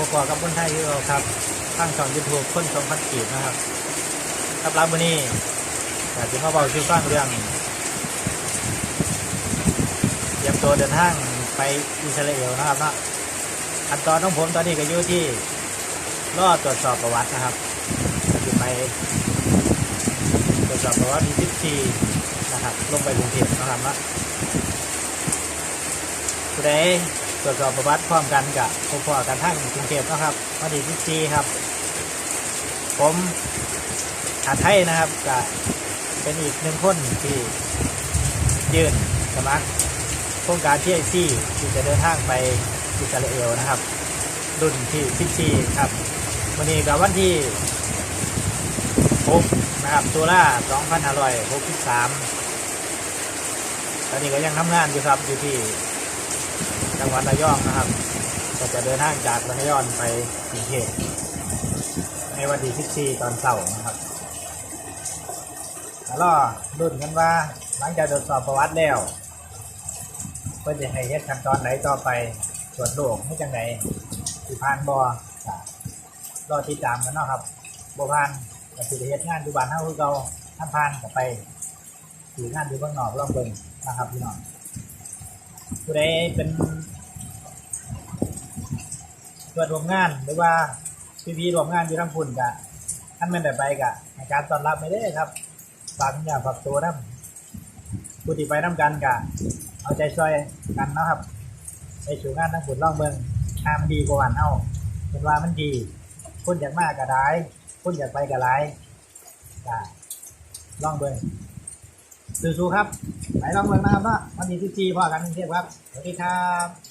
กับคนไทยที่เราครับทางช่องยูทูบคนสองพันกีบนะครับครับรับวันนี้อยากจะมาบอกชื่อฟังเรื่องเตรียมตัวเดินทางไปอิสราเอลนะครับนะขั้นตอนของผมตอนนี้ก็อยู่ที่รอตรวจสอบประวัตินะครับจะไปตรวจสอบประวัติที่ที่นะครับ ลงไปกรุงเทพนะครับนะผู้ใด ตรวจสอบประวัติพร้อมกันกับพบพอกันทั้งกรุงเทพนะครับมาดีที่ซีครับ ผมอาไทยนะครับก็เป็นอีกหนึ่งคนที่ยื่นสมัครโครงการที่ไอซีที่จะเดินทางไปอิสราเอลนะครับ รุ่นที่ 14 ครับ วันนี้กับวันที่ 6 นะครับตุลา2563ตอนนี้ก็ยังทำงานอยู่ครับอยู่ที่ จังหวัดระยองนะครับ ก็จะเดินทางจากระยองไปกรุงเทพในวันที่14ตอนเสาร์นะครับแล้วก็รุ่นกันว่าหลังจากตรวจสอบประวัติแล้วเพื่อจะให้เฮ็ดขั้นตอนไหนต่อไปตรวจโรคไม่จังไหนสิพานบอรอติดตามกันเนาะครับบ่พานก็สิเฮ็ดงานอยู่บ้านเฮาคือเก่าถ้าพานก็ไปถืองานอยู่ข้างนอกลองเบิ่งนะครับพี่น้องผู้ใดเป็น ตัวร่วมงานหรือว่าพี่พีร่วมงานอยู่ทั้งพุ่นกะท่านแม่นแต่ไปกะในการต้อนรับไม่ได้ครับฝากอย่าฝากตัวนะผู้ที่ไปน้ำกันกะเอาใจช่วยกันนะครับไปสู่งานทั้งพุ่นล่องเมืองทามนดีกว่าวันเฮาเป็นว่ามันดีพุ่นอยากมากกะได้พุ่นอยากไปกะไรกะล่องเบิงสู้ๆครับ ไปล่องเมืองนะครับเนาะวันนี้ที่จีพอกันกรุงเทพครับสวัสดีครับ